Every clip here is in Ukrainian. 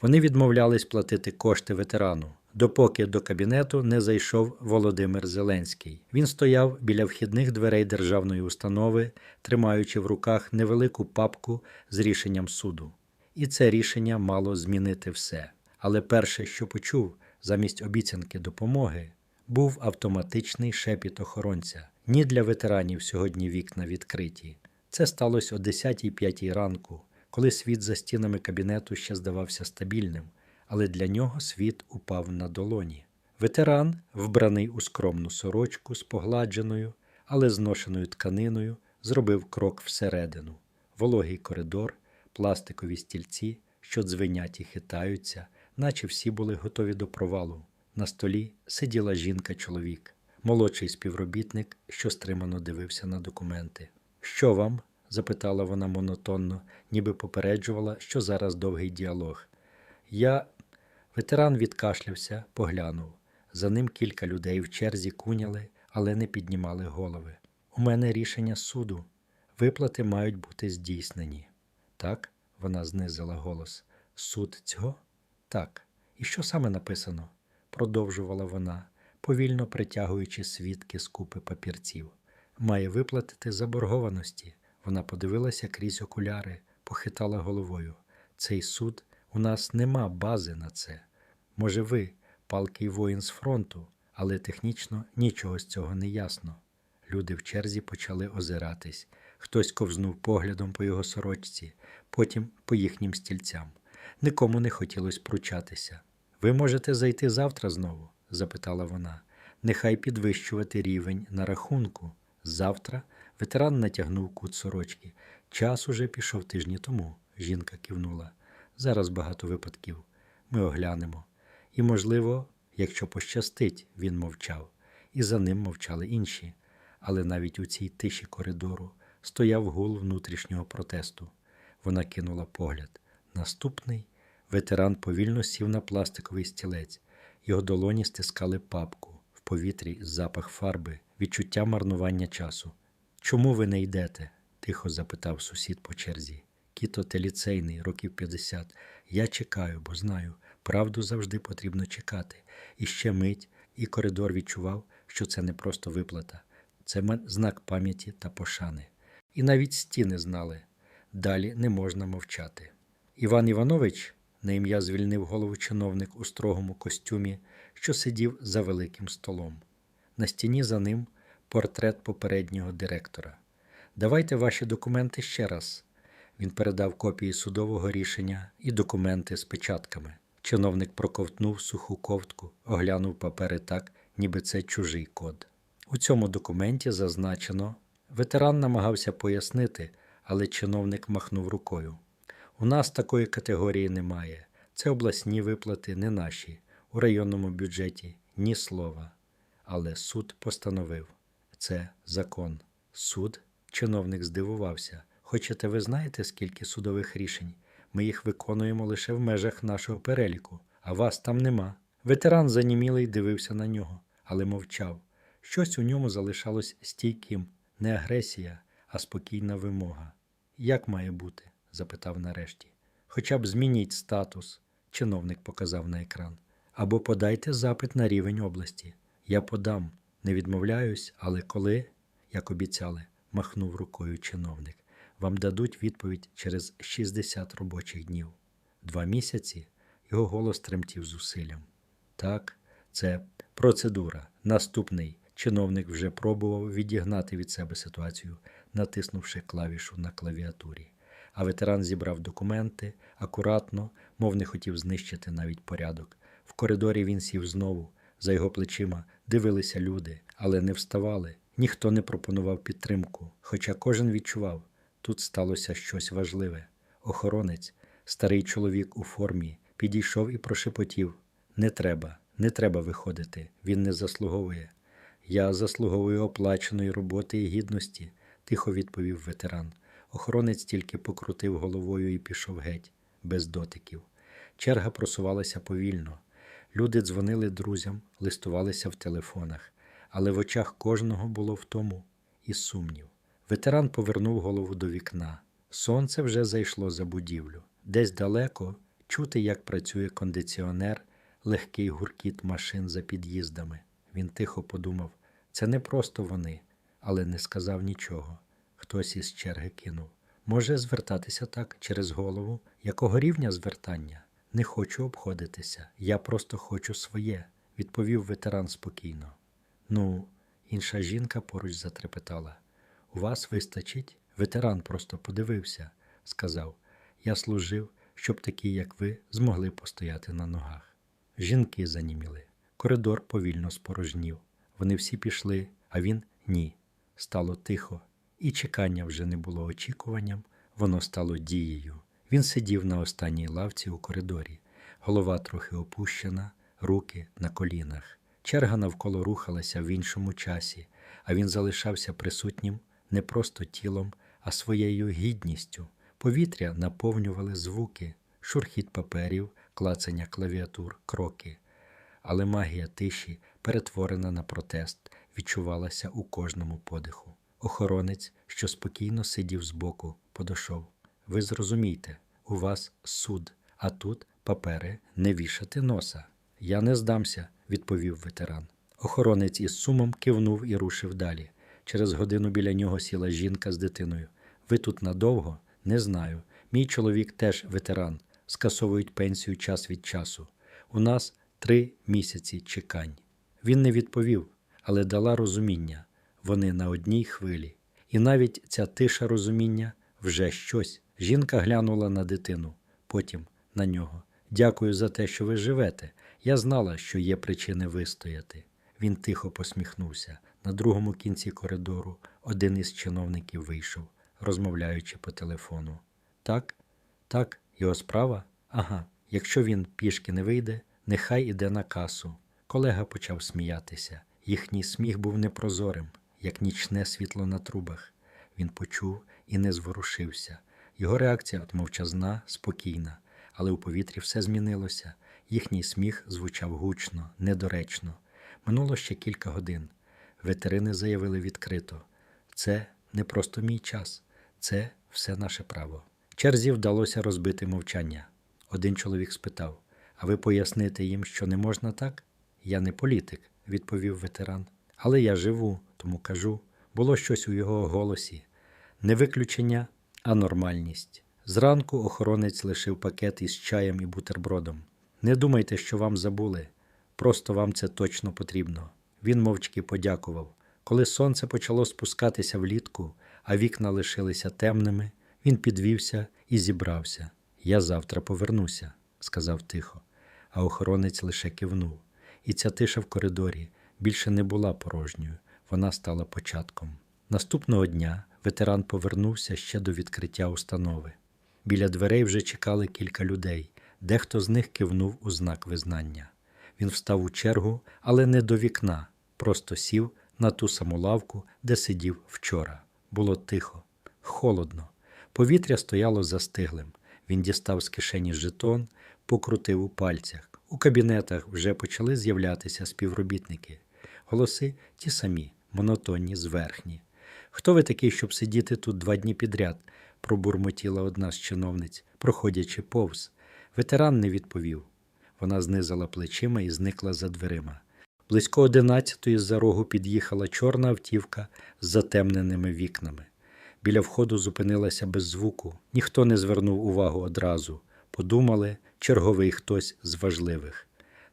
Вони відмовлялись платити кошти ветерану, допоки до кабінету не зайшов Володимир Зеленський. Він стояв біля вхідних дверей державної установи, тримаючи в руках невелику папку з рішенням суду. І це рішення мало змінити все. Але перше, що почув замість обіцянки допомоги, був автоматичний шепіт охоронця. Ні для ветеранів сьогодні вікна відкриті. Це сталося о 10.05 ранку, коли світ за стінами кабінету ще здавався стабільним, але для нього світ упав на долоні. Ветеран, вбраний у скромну сорочку з погладженою, але зношеною тканиною, зробив крок всередину. Вологий коридор, пластикові стільці, що дзвенять і хитаються, наче всі були готові до провалу. На столі сиділа жінка-чоловік, молодший співробітник, що стримано дивився на документи. Що вам? Запитала вона монотонно, ніби попереджувала, що зараз довгий діалог. Я. Ветеран відкашлявся, поглянув. За ним кілька людей в черзі куняли, але не піднімали голови. У мене рішення суду. Виплати мають бути здійснені. Так, вона знизила голос. Суд цього? Так. І що саме написано? продовжувала вона, повільно притягуючи свідки з купи папірців. Має виплатити заборгованості. Вона подивилася крізь окуляри, похитала головою. Цей суд у нас нема бази на це. Може, ви, палкий воїн з фронту, але технічно нічого з цього не ясно. Люди в черзі почали озиратись. Хтось ковзнув поглядом по його сорочці, потім по їхнім стільцям. Нікому не хотілося пручатися. Ви можете зайти завтра знову? запитала вона. Нехай підвищувати рівень на рахунку. Завтра ветеран натягнув кут сорочки. Час уже пішов тижні тому, жінка кивнула. Зараз багато випадків. Ми оглянемо. І, можливо, якщо пощастить, він мовчав, і за ним мовчали інші. Але навіть у цій тиші коридору стояв гул внутрішнього протесту. Вона кинула погляд. Наступний ветеран повільно сів на пластиковий стілець. Його долоні стискали папку, в повітрі запах фарби, відчуття марнування часу. Чому ви не йдете? тихо запитав сусід по черзі. Кіто теліцейний, років 50. Я чекаю, бо знаю, правду завжди потрібно чекати. І ще мить, і коридор відчував, що це не просто виплата, це знак пам'яті та пошани. І навіть стіни знали. Далі не можна мовчати. Іван Іванович на ім'я звільнив голову чиновник у строгому костюмі, що сидів за великим столом. На стіні за ним портрет попереднього директора. Давайте ваші документи ще раз. Він передав копії судового рішення і документи з печатками. Чиновник проковтнув суху ковтку, оглянув папери так, ніби це чужий код. У цьому документі зазначено, ветеран намагався пояснити, але чиновник махнув рукою. У нас такої категорії немає. Це обласні виплати, не наші. У районному бюджеті ні слова. Але суд постановив це закон. Суд? Чиновник здивувався. Хочете, ви знаєте, скільки судових рішень? Ми їх виконуємо лише в межах нашого переліку, а вас там нема. Ветеран занімілий дивився на нього, але мовчав. Щось у ньому залишалось стійким, не агресія, а спокійна вимога. Як має бути? запитав нарешті. Хоча б змініть статус, чиновник показав на екран. Або подайте запит на рівень області. Я подам, не відмовляюсь, але коли, як обіцяли, махнув рукою чиновник. Вам дадуть відповідь через 60 робочих днів. Два місяці його голос тремтів зусиллям. Так, це процедура. Наступний чиновник вже пробував відігнати від себе ситуацію, натиснувши клавішу на клавіатурі. А ветеран зібрав документи акуратно, мов не хотів знищити навіть порядок. В коридорі він сів знову. За його плечима дивилися люди, але не вставали. Ніхто не пропонував підтримку, хоча кожен відчував, тут сталося щось важливе. Охоронець, старий чоловік у формі, підійшов і прошепотів: Не треба, не треба виходити, він не заслуговує. Я заслуговую оплаченої роботи і гідності, тихо відповів ветеран. Охоронець тільки покрутив головою і пішов геть, без дотиків. Черга просувалася повільно. Люди дзвонили друзям, листувалися в телефонах, але в очах кожного було втому і сумнів. Ветеран повернув голову до вікна. Сонце вже зайшло за будівлю. Десь далеко чути, як працює кондиціонер, легкий гуркіт машин за під'їздами. Він тихо подумав: це не просто вони, але не сказав нічого. Хтось із черги кинув. Може звертатися так через голову? Якого рівня звертання? Не хочу обходитися. Я просто хочу своє, відповів ветеран спокійно. Ну, інша жінка поруч затрепетала. У вас вистачить? Ветеран просто подивився, сказав. Я служив, щоб такі, як ви, змогли постояти на ногах. Жінки заніміли. Коридор повільно спорожнів. Вони всі пішли, а він ні. Стало тихо, і чекання вже не було очікуванням, воно стало дією. Він сидів на останній лавці у коридорі, голова трохи опущена, руки на колінах. Черга навколо рухалася в іншому часі, а він залишався присутнім не просто тілом, а своєю гідністю. Повітря наповнювали звуки, шурхіт паперів, клацання клавіатур, кроки. Але магія тиші, перетворена на протест, відчувалася у кожному подиху. Охоронець, що спокійно сидів збоку, подошов. Ви зрозумійте, у вас суд, а тут папери не вішати носа. Я не здамся, відповів ветеран. Охоронець із сумом кивнув і рушив далі. Через годину біля нього сіла жінка з дитиною. Ви тут надовго? Не знаю. Мій чоловік теж ветеран. Скасовують пенсію час від часу. У нас три місяці чекань. Він не відповів, але дала розуміння. Вони на одній хвилі. І навіть ця тиша розуміння вже щось. Жінка глянула на дитину, потім на нього. Дякую за те, що ви живете. Я знала, що є причини вистояти. Він тихо посміхнувся. На другому кінці коридору один із чиновників вийшов, розмовляючи по телефону. Так, так, його справа? Ага. Якщо він пішки не вийде, нехай іде на касу. Колега почав сміятися. Їхній сміх був непрозорим, як нічне світло на трубах. Він почув і не зворушився. Його реакція мовчазна, спокійна, але у повітрі все змінилося. Їхній сміх звучав гучно, недоречно. Минуло ще кілька годин. Ветерини заявили відкрито: це не просто мій час, це все наше право. Черзі вдалося розбити мовчання. Один чоловік спитав: А ви поясните їм, що не можна так? Я не політик, відповів ветеран. Але я живу, тому кажу, було щось у його голосі. Не виключення, а нормальність. Зранку охоронець лишив пакет із чаєм і бутербродом. Не думайте, що вам забули, просто вам це точно потрібно. Він мовчки подякував. Коли сонце почало спускатися влітку, а вікна лишилися темними, він підвівся і зібрався. Я завтра повернуся, сказав тихо, а охоронець лише кивнув. І ця тиша в коридорі більше не була порожньою, вона стала початком. Наступного дня ветеран повернувся ще до відкриття установи. Біля дверей вже чекали кілька людей, дехто з них кивнув у знак визнання. Він встав у чергу, але не до вікна, просто сів на ту саму лавку, де сидів вчора. Було тихо, холодно. Повітря стояло застиглим. Він дістав з кишені жетон, покрутив у пальцях. У кабінетах вже почали з'являтися співробітники. Голоси ті самі, монотонні, зверхні. Хто ви такий, щоб сидіти тут два дні підряд? пробурмотіла одна з чиновниць, проходячи повз. Ветеран не відповів. Вона знизала плечима і зникла за дверима. Близько одинадцятої з-за рогу під'їхала чорна автівка з затемненими вікнами. Біля входу зупинилася без звуку, ніхто не звернув увагу одразу. Подумали, черговий хтось з важливих.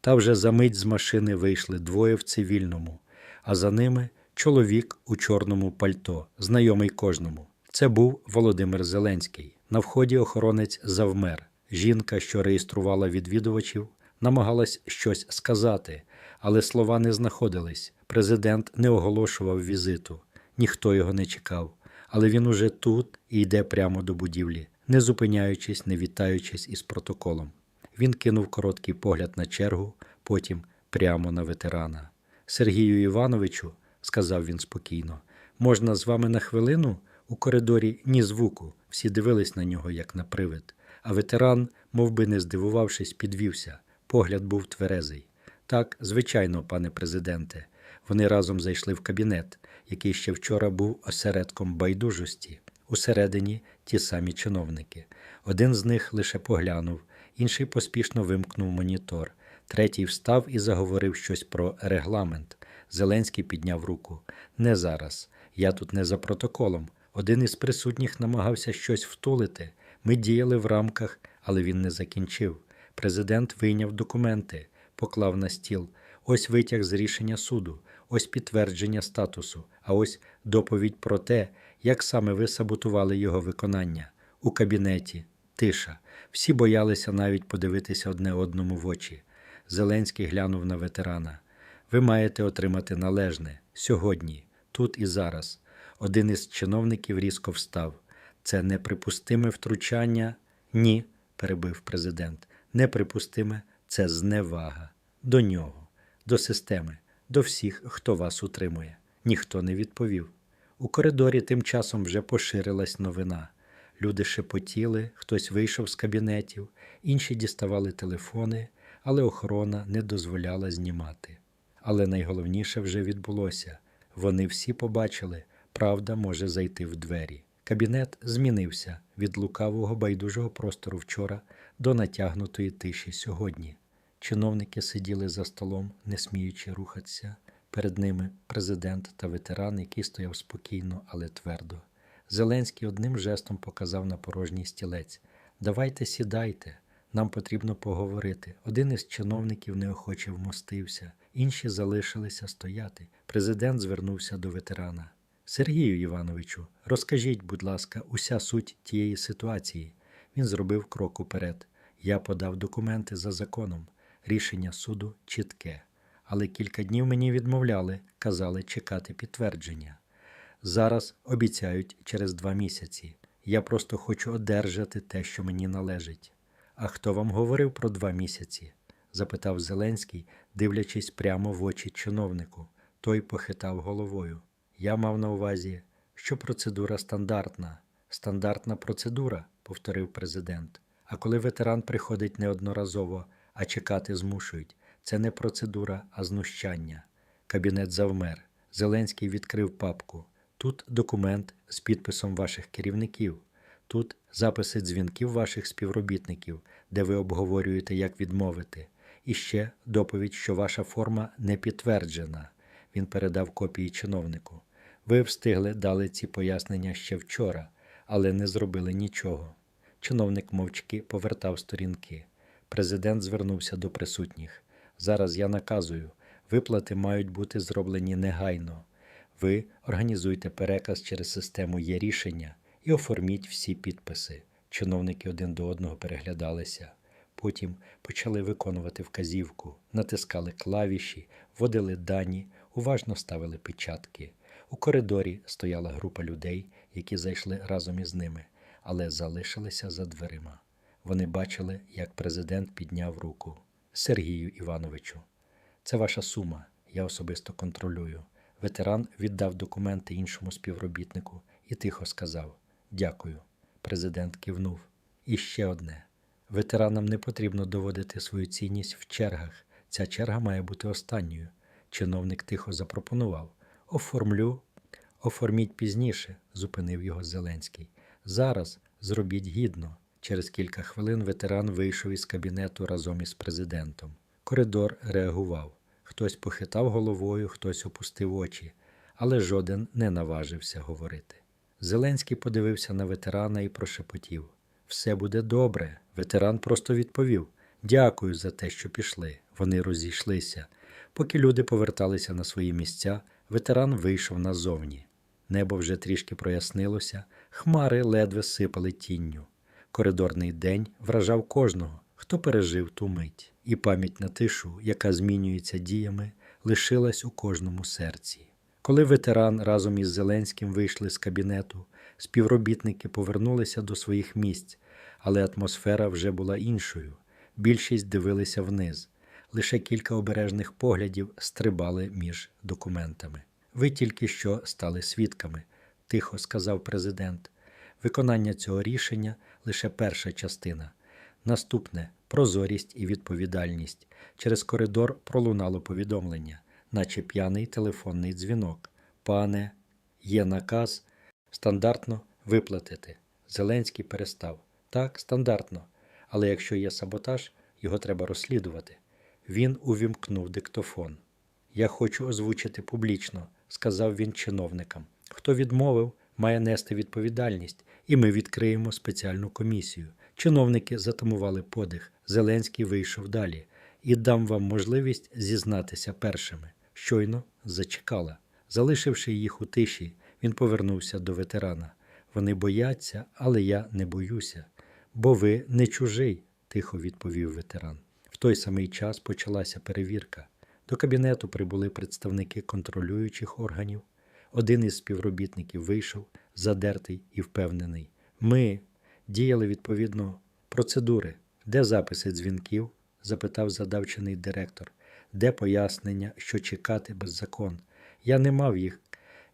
Та вже за мить з машини вийшли двоє в цивільному, а за ними чоловік у чорному пальто, знайомий кожному. Це був Володимир Зеленський. На вході охоронець завмер. Жінка, що реєструвала відвідувачів, намагалась щось сказати, але слова не знаходились. Президент не оголошував візиту, ніхто його не чекав. Але він уже тут і йде прямо до будівлі, не зупиняючись, не вітаючись із протоколом. Він кинув короткий погляд на чергу, потім прямо на ветерана. Сергію Івановичу, сказав він спокійно, можна з вами на хвилину? У коридорі ні звуку, всі дивились на нього, як на привид. А ветеран, мов би не здивувавшись, підвівся. Погляд був тверезий. Так, звичайно, пане президенте. Вони разом зайшли в кабінет, який ще вчора був осередком байдужості. Усередині ті самі чиновники. Один з них лише поглянув, інший поспішно вимкнув монітор. Третій встав і заговорив щось про регламент. Зеленський підняв руку. Не зараз. Я тут не за протоколом. Один із присутніх намагався щось втулити. Ми діяли в рамках, але він не закінчив. Президент вийняв документи, поклав на стіл. Ось витяг з рішення суду, ось підтвердження статусу, а ось доповідь про те, як саме ви саботували його виконання. У кабінеті тиша. Всі боялися навіть подивитися одне одному в очі. Зеленський глянув на ветерана. Ви маєте отримати належне сьогодні, тут і зараз. Один із чиновників різко встав. Це неприпустиме втручання? Ні, перебив президент. Неприпустиме це зневага. До нього, до системи, до всіх, хто вас утримує. Ніхто не відповів. У коридорі тим часом вже поширилась новина. Люди шепотіли, хтось вийшов з кабінетів, інші діставали телефони, але охорона не дозволяла знімати. Але найголовніше вже відбулося. Вони всі побачили, правда може зайти в двері. Кабінет змінився від лукавого байдужого простору вчора до натягнутої тиші сьогодні. Чиновники сиділи за столом, не сміючи рухатися. Перед ними президент та ветеран, який стояв спокійно, але твердо. Зеленський одним жестом показав на порожній стілець: Давайте сідайте, нам потрібно поговорити. Один із чиновників неохоче вмостився, інші залишилися стояти. Президент звернувся до ветерана. Сергію Івановичу, розкажіть, будь ласка, уся суть тієї ситуації. Він зробив крок уперед. Я подав документи за законом. Рішення суду чітке. Але кілька днів мені відмовляли, казали чекати підтвердження. Зараз обіцяють через два місяці. Я просто хочу одержати те, що мені належить. А хто вам говорив про два місяці? запитав Зеленський, дивлячись прямо в очі чиновнику. Той похитав головою. Я мав на увазі, що процедура стандартна. Стандартна процедура, повторив президент. А коли ветеран приходить неодноразово, а чекати змушують, це не процедура, а знущання. Кабінет завмер. Зеленський відкрив папку. Тут документ з підписом ваших керівників. Тут записи дзвінків ваших співробітників, де ви обговорюєте, як відмовити. І ще доповідь, що ваша форма не підтверджена. Він передав копії чиновнику. Ви встигли дали ці пояснення ще вчора, але не зробили нічого. Чиновник мовчки повертав сторінки. Президент звернувся до присутніх. Зараз я наказую, виплати мають бути зроблені негайно. Ви організуйте переказ через систему є рішення і оформіть всі підписи. Чиновники один до одного переглядалися. Потім почали виконувати вказівку, натискали клавіші, вводили дані, уважно ставили печатки. У коридорі стояла група людей, які зайшли разом із ними, але залишилися за дверима. Вони бачили, як президент підняв руку. Сергію Івановичу, це ваша сума, я особисто контролюю. Ветеран віддав документи іншому співробітнику і тихо сказав: Дякую. Президент кивнув. І ще одне. Ветеранам не потрібно доводити свою цінність в чергах. Ця черга має бути останньою. Чиновник тихо запропонував: Оформлю, оформіть пізніше, зупинив його Зеленський. Зараз зробіть гідно. Через кілька хвилин ветеран вийшов із кабінету разом із президентом. Коридор реагував. Хтось похитав головою, хтось опустив очі, але жоден не наважився говорити. Зеленський подивився на ветерана і прошепотів: Все буде добре. Ветеран просто відповів: Дякую за те, що пішли. Вони розійшлися. Поки люди поверталися на свої місця, ветеран вийшов назовні. Небо вже трішки прояснилося, хмари ледве сипали тінню. Коридорний день вражав кожного, хто пережив ту мить, і пам'ять на тишу, яка змінюється діями, лишилась у кожному серці. Коли ветеран разом із Зеленським вийшли з кабінету, співробітники повернулися до своїх місць, але атмосфера вже була іншою. Більшість дивилися вниз. Лише кілька обережних поглядів стрибали між документами. Ви тільки що стали свідками, тихо сказав президент. Виконання цього рішення лише перша частина. Наступне прозорість і відповідальність. Через коридор пролунало повідомлення, наче п'яний телефонний дзвінок. Пане, є наказ стандартно виплатити. Зеленський перестав. Так, стандартно. Але якщо є саботаж, його треба розслідувати. Він увімкнув диктофон. Я хочу озвучити публічно, сказав він чиновникам. Хто відмовив, має нести відповідальність, і ми відкриємо спеціальну комісію. Чиновники затамували подих. Зеленський вийшов далі і дам вам можливість зізнатися першими. Щойно зачекала. Залишивши їх у тиші, він повернувся до ветерана. Вони бояться, але я не боюся. Бо ви не чужий, тихо відповів ветеран. Той самий час почалася перевірка. До кабінету прибули представники контролюючих органів. Один із співробітників вийшов, задертий і впевнений. Ми діяли відповідно процедури. Де записи дзвінків? запитав задавчений директор. Де пояснення, що чекати беззакон? Я не мав їх.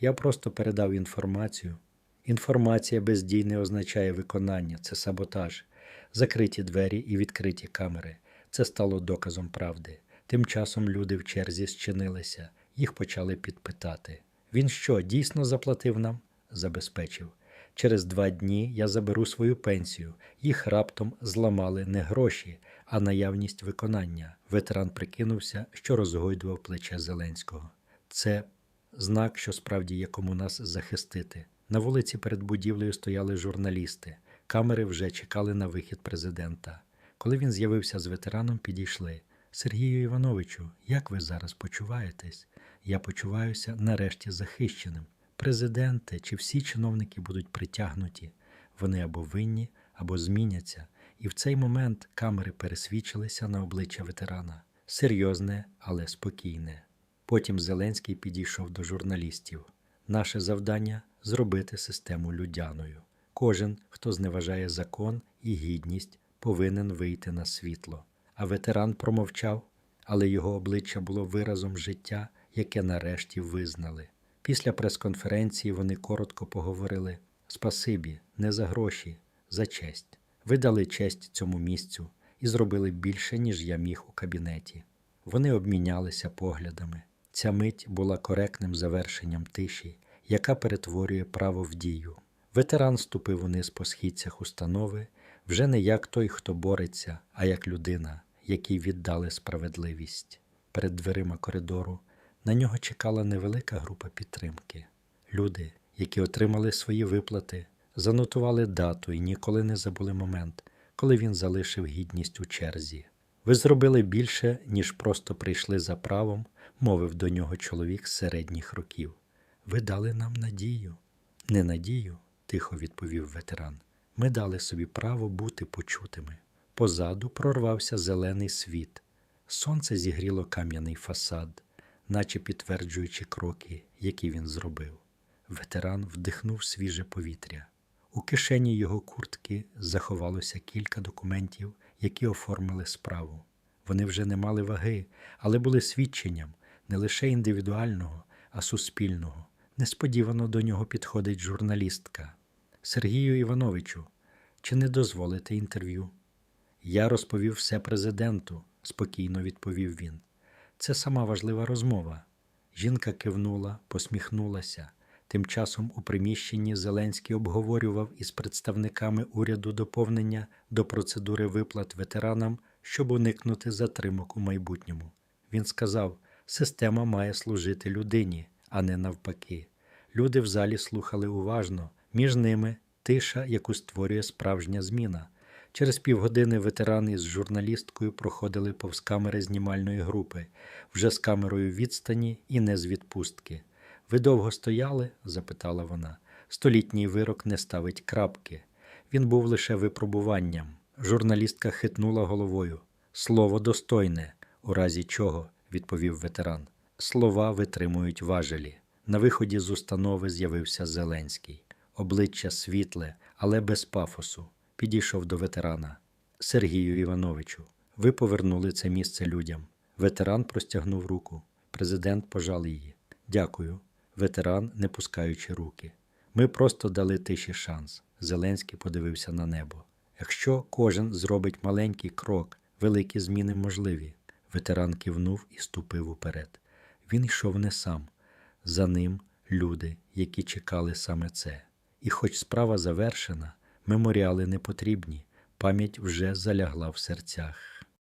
Я просто передав інформацію. Інформація без дій не означає виконання, це саботаж. Закриті двері і відкриті камери. Це стало доказом правди. Тим часом люди в черзі зчинилися, їх почали підпитати. Він що, дійсно заплатив нам? забезпечив. Через два дні я заберу свою пенсію. Їх раптом зламали не гроші, а наявність виконання. Ветеран прикинувся, що розгойдував плече Зеленського. Це знак, що справді є кому нас захистити. На вулиці перед будівлею стояли журналісти. Камери вже чекали на вихід президента. Коли він з'явився з ветераном, підійшли. Сергію Івановичу, як ви зараз почуваєтесь? Я почуваюся нарешті захищеним. Президенти чи всі чиновники будуть притягнуті. Вони або винні, або зміняться. І в цей момент камери пересвідчилися на обличчя ветерана. Серйозне, але спокійне. Потім Зеленський підійшов до журналістів. Наше завдання зробити систему людяною. Кожен, хто зневажає закон і гідність, повинен вийти на світло. А ветеран промовчав, але його обличчя було виразом життя, яке нарешті визнали. Після прес-конференції вони коротко поговорили: Спасибі, не за гроші, за честь. Ви дали честь цьому місцю і зробили більше, ніж я міг у кабінеті. Вони обмінялися поглядами. Ця мить була коректним завершенням тиші, яка перетворює право в дію. Ветеран ступив униз по східцях установи, вже не як той, хто бореться, а як людина, якій віддали справедливість. Перед дверима коридору на нього чекала невелика група підтримки. Люди, які отримали свої виплати, занотували дату і ніколи не забули момент, коли він залишив гідність у черзі. Ви зробили більше, ніж просто прийшли за правом, мовив до нього чоловік з середніх років. Ви дали нам надію. Не надію, тихо відповів ветеран. Ми дали собі право бути почутими. Позаду прорвався зелений світ. Сонце зігріло кам'яний фасад, наче підтверджуючи кроки, які він зробив. Ветеран вдихнув свіже повітря. У кишені його куртки заховалося кілька документів, які оформили справу. Вони вже не мали ваги, але були свідченням не лише індивідуального, а суспільного. Несподівано до нього підходить журналістка. Сергію Івановичу, чи не дозволите інтерв'ю? Я розповів все президенту, спокійно відповів він. Це сама важлива розмова. Жінка кивнула, посміхнулася. Тим часом у приміщенні Зеленський обговорював із представниками уряду доповнення до процедури виплат ветеранам, щоб уникнути затримок у майбутньому. Він сказав: система має служити людині, а не навпаки. Люди в залі слухали уважно, між ними тиша, яку створює справжня зміна. Через півгодини ветерани з журналісткою проходили повз камери знімальної групи, вже з камерою відстані і не з відпустки. Ви довго стояли? запитала вона. Столітній вирок не ставить крапки. Він був лише випробуванням. Журналістка хитнула головою. Слово достойне, у разі чого, відповів ветеран. Слова витримують важелі. На виході з установи з'явився Зеленський. Обличчя світле, але без пафосу. Підійшов до ветерана. Сергію Івановичу, ви повернули це місце людям. Ветеран простягнув руку. Президент пожал її. Дякую. Ветеран, не пускаючи руки. Ми просто дали тиші шанс. Зеленський подивився на небо. Якщо кожен зробить маленький крок, великі зміни можливі. Ветеран кивнув і ступив уперед. Він йшов не сам. За ним люди, які чекали саме це. І хоч справа завершена, меморіали не потрібні, пам'ять вже залягла в серцях.